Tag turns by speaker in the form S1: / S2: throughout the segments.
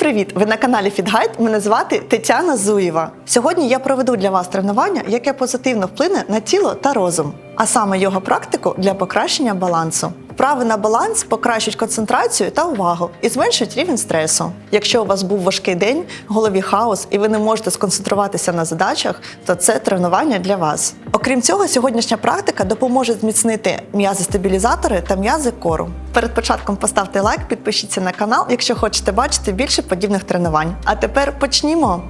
S1: привіт! Ви на каналі Фітгайд. Мене звати Тетяна Зуєва. Сьогодні я проведу для вас тренування, яке позитивно вплине на тіло та розум, а саме його практику для покращення балансу. Вправи на баланс покращують концентрацію та увагу і зменшують рівень стресу. Якщо у вас був важкий день, голові хаос і ви не можете сконцентруватися на задачах, то це тренування для вас. Окрім цього, сьогоднішня практика допоможе зміцнити м'язи-стабілізатори та м'язи кору. Перед початком поставте лайк, підпишіться на канал, якщо хочете бачити більше подібних тренувань. А тепер почнімо!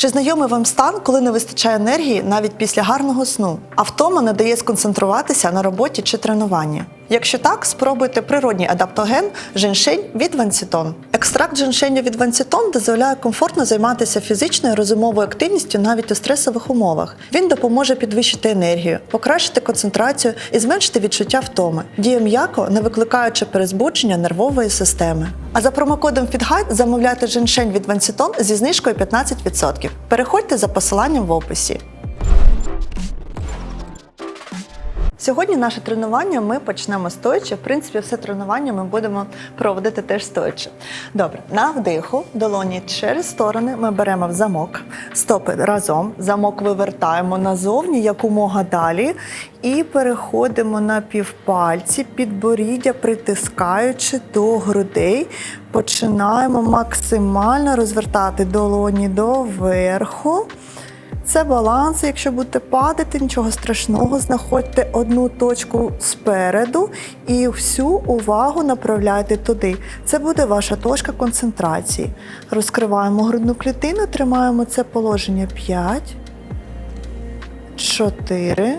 S1: Чи знайомий вам стан, коли не вистачає енергії навіть після гарного сну? А втома не дає сконцентруватися на роботі чи тренуванні? Якщо так, спробуйте природній адаптоген женьшень від Вансітон. Екстракт женьшеню від Вансітон дозволяє комфортно займатися фізичною розумовою активністю навіть у стресових умовах. Він допоможе підвищити енергію, покращити концентрацію і зменшити відчуття втоми. Діє м'яко, не викликаючи перезбудження нервової системи. А за промокодом FITGUIDE замовляйте женьшень від Вансітон зі знижкою 15%. Переходьте за посиланням в описі. Сьогодні наше тренування ми почнемо стоячи. В принципі, все тренування ми будемо проводити теж стоячи. Добре, на вдиху, долоні через сторони ми беремо в замок, стопи разом, замок вивертаємо назовні якомога далі і переходимо на півпальці, підборіддя притискаючи до грудей. Починаємо максимально розвертати долоні доверху. Це баланс. Якщо будете падати, нічого страшного, знаходьте одну точку спереду і всю увагу направляйте туди. Це буде ваша точка концентрації. Розкриваємо грудну клітину, тримаємо це положення 5, 4,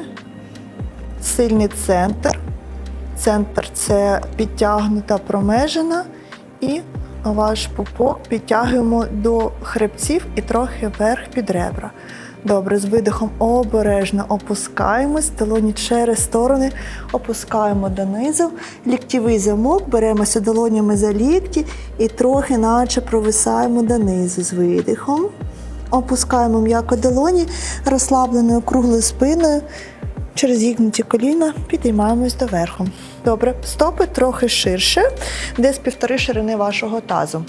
S1: сильний центр. Центр це підтягнута промежина і ваш пупок підтягуємо до хребців і трохи вверх під ребра. Добре, з видихом обережно опускаємось, долоні через сторони, опускаємо донизу. Ліктєвий замок, беремося долонями за лікті і трохи наче провисаємо донизу з видихом. Опускаємо м'яко долоні, розслабленою круглою спиною. Через зігнуті коліна підіймаємось доверху. Добре, стопи трохи ширше, десь півтори ширини вашого тазу.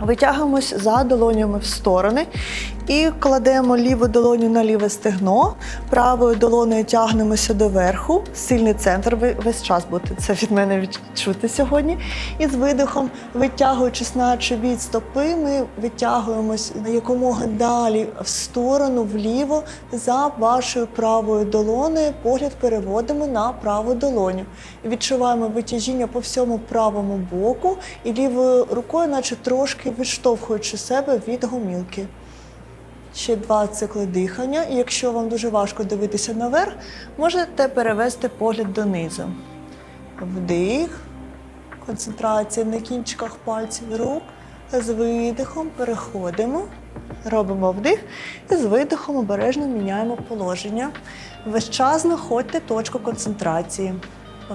S1: Витягуємось за долонями в сторони і кладемо ліву долоню на ліве стегно, правою долоною тягнемося доверху, сильний центр весь час буде це від мене відчути сьогодні. І з видихом, витягуючись наче від стопи, ми витягуємось якомога далі в сторону, вліво, за вашою правою долоною. Погляд переводимо на праву долоню. Відчуваємо витяжіння по всьому правому боку і лівою рукою, наче трошки відштовхуючи себе від гомілки. Ще два цикли дихання. І якщо вам дуже важко дивитися наверх, можете перевести погляд донизу. Вдих, концентрація на кінчиках пальців рук. З видихом переходимо, робимо вдих і з видихом обережно міняємо положення. Весь час знаходьте точку концентрації.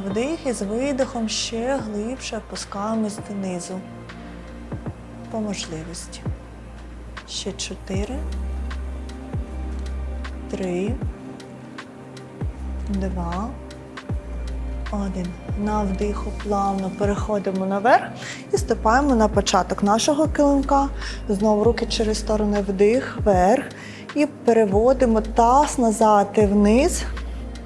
S1: Вдих і з видихом ще глибше опускаємось донизу. По можливості. Ще чотири. Три. Два. Один. На вдиху плавно переходимо наверх і ступаємо на початок нашого килимка. Знову руки через сторони вдих, вверх. І переводимо таз назад і вниз.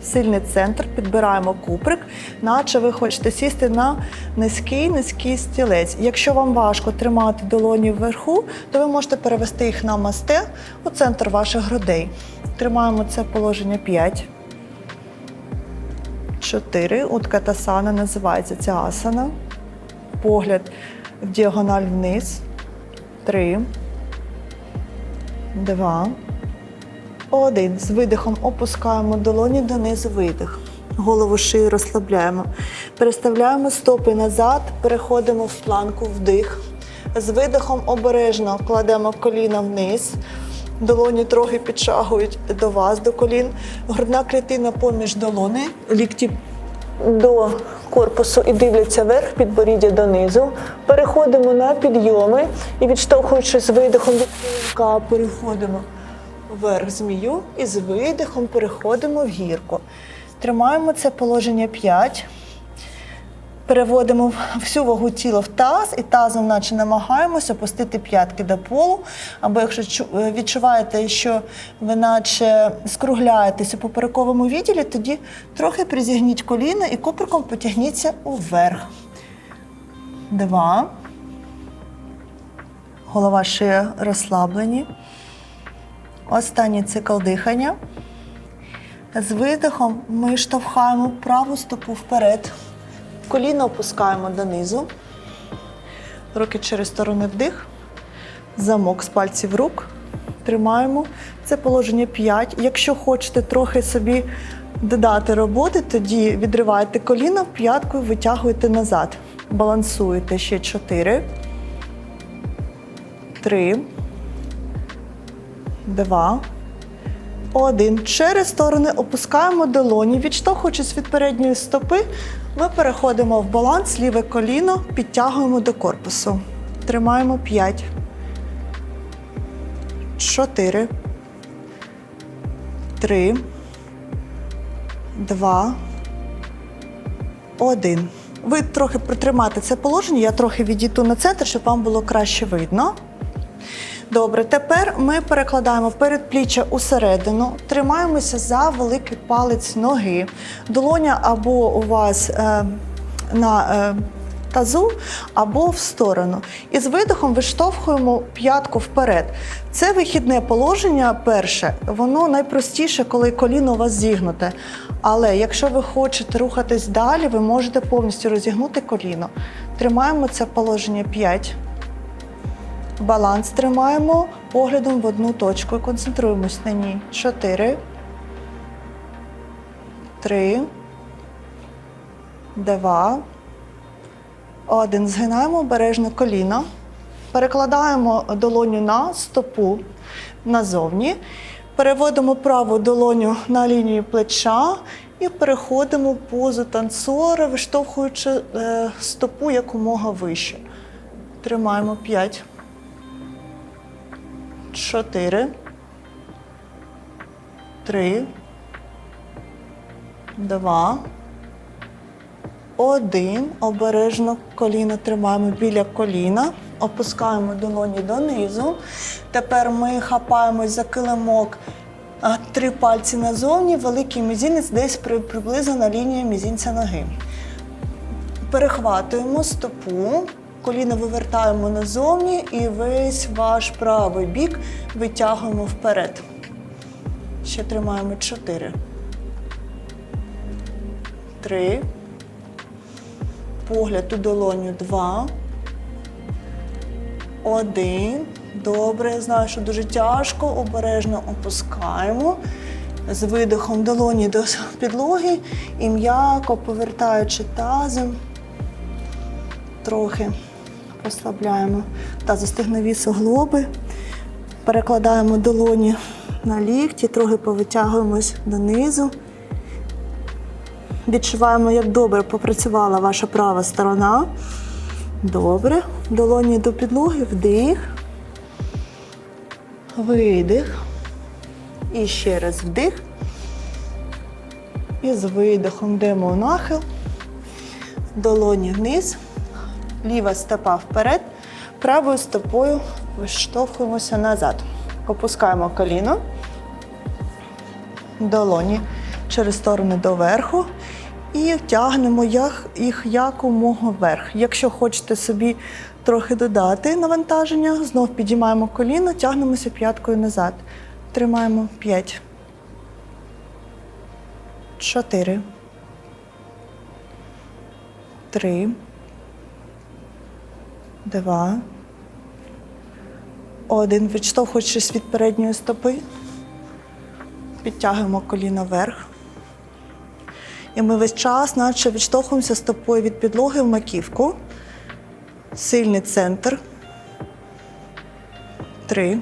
S1: Сильний центр, підбираємо куприк, наче ви хочете сісти на низький низький стілець. Якщо вам важко тримати долоні вверху, то ви можете перевести їх на масте у центр ваших грудей. Тримаємо це положення 5. 4. Уткатасана називається ця асана. Погляд в діагональ вниз. 3. 2. Один. З видихом опускаємо долоні донизу видих. Голову шию розслабляємо. Переставляємо стопи назад, переходимо в планку вдих. З видихом обережно кладемо коліна вниз. Долоні трохи підшагують до вас, до колін. Грудна клітина поміж долони, лікті до корпусу і дивляться вверх, підборіддя донизу. Переходимо на підйоми і відштовхуючи з видихом від килимка, переходимо вверх змію і з видихом переходимо в гірку. Тримаємо це положення 5. Переводимо всю вагу тіла в таз і тазом, наче намагаємося опустити п'ятки до полу. Або якщо е, відчуваєте, що ви наче скругляєтесь у поперековому відділі, тоді трохи призігніть коліна і куприком потягніться уверх. Два. Голова шия розслаблені. Останній цикл дихання. З видихом ми штовхаємо праву стопу вперед. Коліно опускаємо донизу. Руки через сторони вдих. Замок з пальців рук. Тримаємо. Це положення 5. Якщо хочете трохи собі додати роботи, тоді відриваєте коліно, п'яткою витягуєте назад. Балансуєте ще 4. 3. 2. Один. Через сторони опускаємо долоні, відштовхуючись від передньої стопи, ми переходимо в баланс, ліве коліно, підтягуємо до корпусу. Тримаємо 5. 4. 3. 2. 1. Ви трохи притримайте це положення, я трохи відійду на центр, щоб вам було краще видно. Добре, тепер ми перекладаємо передпліччя усередину, тримаємося за великий палець ноги. Долоня або у вас е, на е, тазу, або в сторону. І з видихом виштовхуємо п'ятку вперед. Це вихідне положення перше, воно найпростіше, коли коліно у вас зігнуте. Але якщо ви хочете рухатись далі, ви можете повністю розігнути коліно. Тримаємо це положення 5. Баланс тримаємо поглядом в одну точку концентруємось на ній. Чотири. Три. Два. Один. Згинаємо обережно коліно. Перекладаємо долоню на стопу назовні. Переводимо праву долоню на лінію плеча і переходимо в позу танцора, виштовхуючи е, стопу якомога вище. Тримаємо 5. 4, 3, 2, 1. Обережно коліно тримаємо біля коліна, опускаємо долоні донизу. Тепер ми хапаємось за килимок. Три пальці назовні, великий мізинець десь при- приблизно на лінії мізинця ноги. Перехватуємо стопу, коліно вивертаємо назовні і весь ваш правий бік витягуємо вперед. Ще тримаємо 4. 3. Погляд у долоню 2. 1. Добре, я знаю, що дуже тяжко. Обережно опускаємо. З видихом долоні до підлоги і м'яко повертаючи тазом трохи розслабляємо тазостегнові суглоби, перекладаємо долоні на лікті, трохи повитягуємось донизу. Відчуваємо, як добре попрацювала ваша права сторона. Добре. Долоні до підлоги, вдих. Видих. І ще раз вдих. І з видихом йдемо у нахил. Долоні вниз. Ліва стопа вперед. Правою стопою виштовхуємося назад. Опускаємо коліно. Долоні через сторони доверху. І тягнемо їх, якомога вверх. Якщо хочете собі трохи додати навантаження, знов підіймаємо коліно, тягнемося п'яткою назад. Тримаємо 5. 4. 3. 2. 1. Відштовхуючись від передньої стопи. Підтягуємо коліно вверх. І ми весь час, наче відштовхуємося стопою від підлоги в маківку. Сильний центр. Три.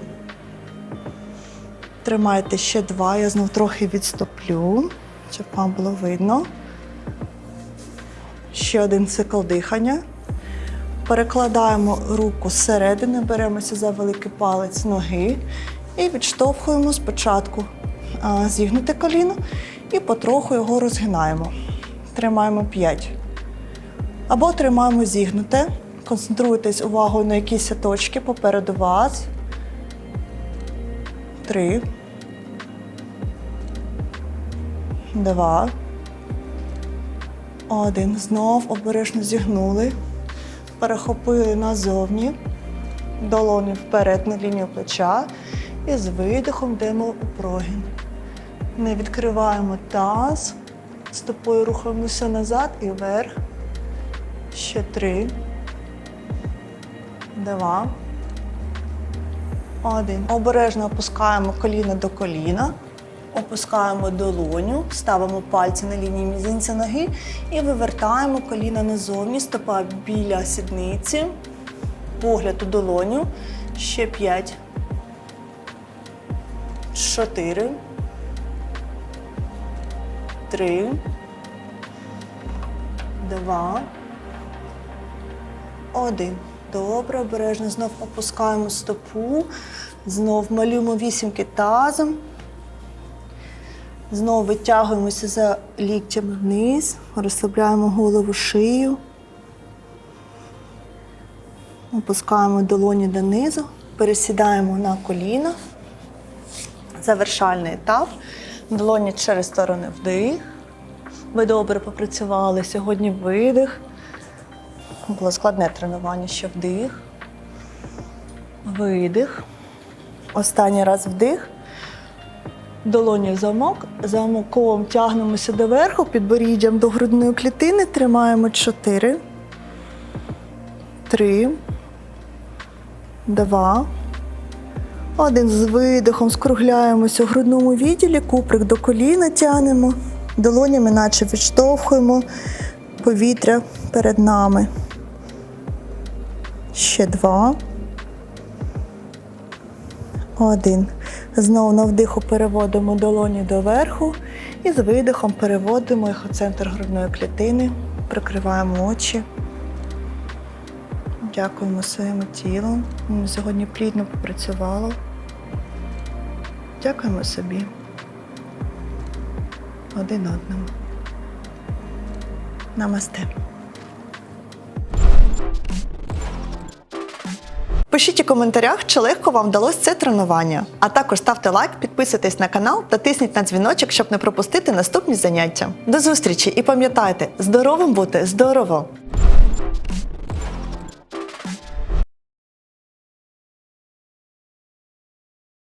S1: Тримайте ще два. Я знов трохи відстоплю, щоб вам було видно. Ще один цикл дихання. Перекладаємо руку зсередини, беремося за великий палець ноги і відштовхуємо спочатку зігнуте коліно і потроху його розгинаємо. Тримаємо 5. Або тримаємо зігнуте. Концентруйтесь увагою на якісь точки попереду вас. Три. Два. Один. Знов обережно зігнули. Перехопили назовні. Долоні вперед на лінію плеча. І з видихом йдемо у прогін. Не відкриваємо таз. Стопою рухаємося назад і вверх. Ще три. Два. Один. Обережно опускаємо коліна до коліна. Опускаємо долоню, ставимо пальці на лінії мізинця ноги і вивертаємо коліна назовні, стопа біля сідниці, погляд у долоню. Ще п'ять. Чотири. Три. Два. Один. Добре, обережно знов опускаємо стопу. Знов малюємо вісімки тазом. Знову витягуємося за ліктями вниз, розслабляємо голову шию. Опускаємо долоні донизу, пересідаємо на коліна. Завершальний етап. Долоні через сторони вдих. Ви добре попрацювали. Сьогодні видих. Було складне тренування, ще вдих. Видих. Останній раз вдих. Долоні замок. Замоком тягнемося доверху, підборіддям до грудної клітини. Тримаємо 4, 3, 2, один з видихом скругляємося у грудному відділі, куприк до коліна тягнемо, долонями наче відштовхуємо повітря перед нами. Ще два. Один. Знову на вдиху переводимо долоні доверху і з видихом переводимо їх у центр грудної клітини, прикриваємо очі. Дякуємо своєму тілу. Воно сьогодні плідно попрацювало. Дякуємо собі. Один одному. Намасте. Пишіть у коментарях, чи легко вам вдалося це тренування. А також ставте лайк, підписуйтесь на канал та тисніть на дзвіночок, щоб не пропустити наступні заняття. До зустрічі і пам'ятайте, здоровим бути здорово!